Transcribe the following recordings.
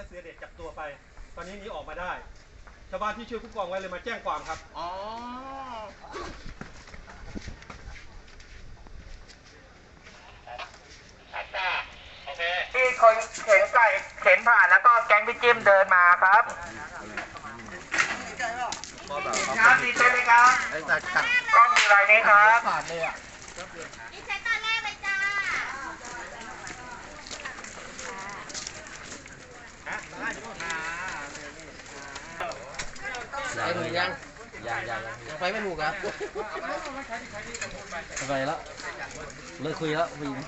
ให้เสือเด็กจับตัวไป ตอนนี้หนีออกมาได้ ชาวบ้านที่ช่วยผู้กองไว้เลยมาแจ้งความครับ อ๋อ ที่คนเข็นไก่เข็นผ่านแล้วก็แก๊งพี่จิ้มเดินมาครับครับดีใจเลยครับ ไอ้จัดกัดกล้องดูไรนี้ครับ ขาดเลยอะนี่ใช้ตอนแรกเลยจ้า ไอ้หนูยังยังยังยังไปไม่ถูกอะไปแล้วเลิกคุยแล้วคุยค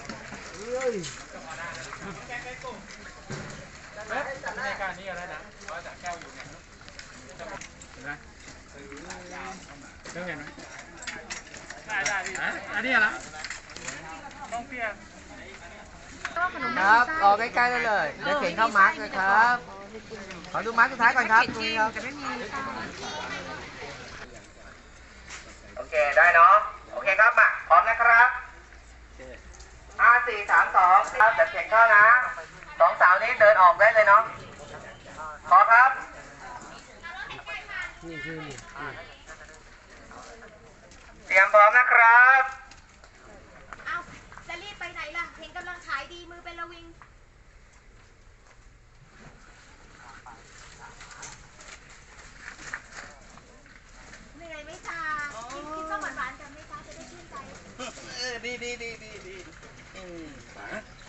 รับออกใกล้ๆได้เลยเดี๋ยวเข็นเข้ามาร์กนะครับ ขอดูมาร์กสุดท้ายก่อนครับนี่ครับโอเค ได้เนาะ โอเคครับมาพร้อมนะครับห้าสี่สามสองครับเดี๋ยวเข็นเข้านะ สองสาวนี้เดินออกได้เลยเนาะพอครับ นี่คือนี่ 对对对对，嗯，啊。